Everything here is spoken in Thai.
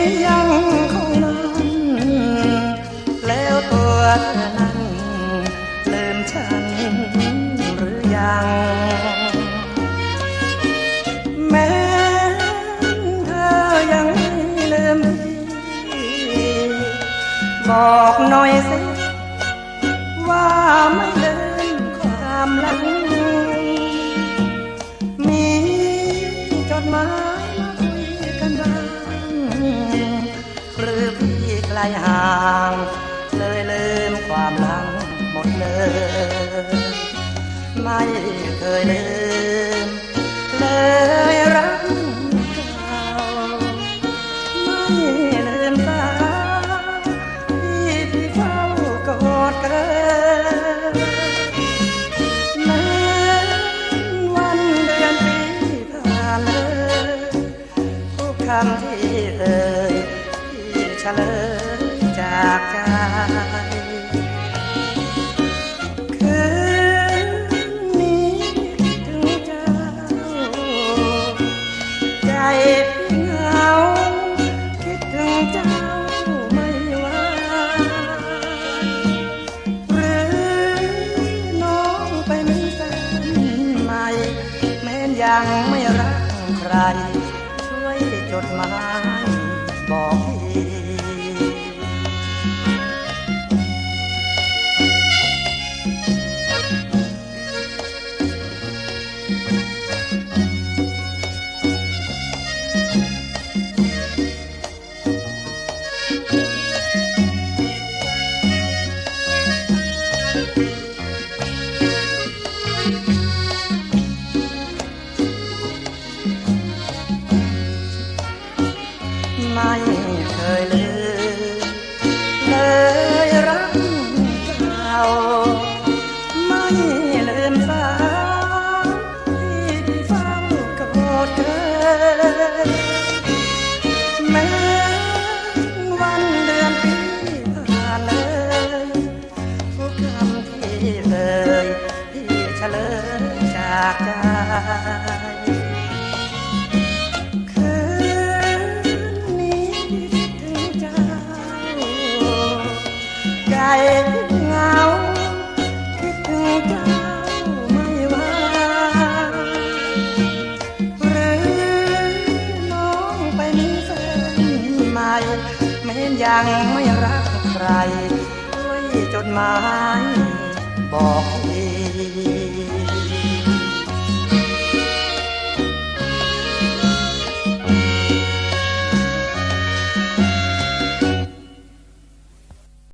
นี้ยังคงนั้นแล้วตัวเธอนั้นลืมฉันหรือยัง แม้เธอยังไม่ลืมพี่บอกหน่อยสิว่าไม่ พี่ไกลห่าง เลยลืมความหลังหมดเลย ไม่เคยลืม เลยรักเก่าไม่ลืมสาวที่พี่เฝ้ากอดกินแม้วันเดือนปีผ่านเลยทุกคำที่เธอ่ยที่เฉลย จากใจ คืนนี้คิดถึงเจ้า ใจพี่เหงาคิดถึงเจ้าไม่ไหวหรือน้องไปมีแฟนใหม่ แม้นยังไม่รักใคร ช่วยจดหมาย ไเอ่ยที่เฉลยจากใจคืนนี้ถึงเจ้าใจเหงาคิดถึงเจ้าไม่ว่าหรือน้องไปมีแฟนใหม่แม้ยังไม่รักใครด้วยจดหมาย บอกเอง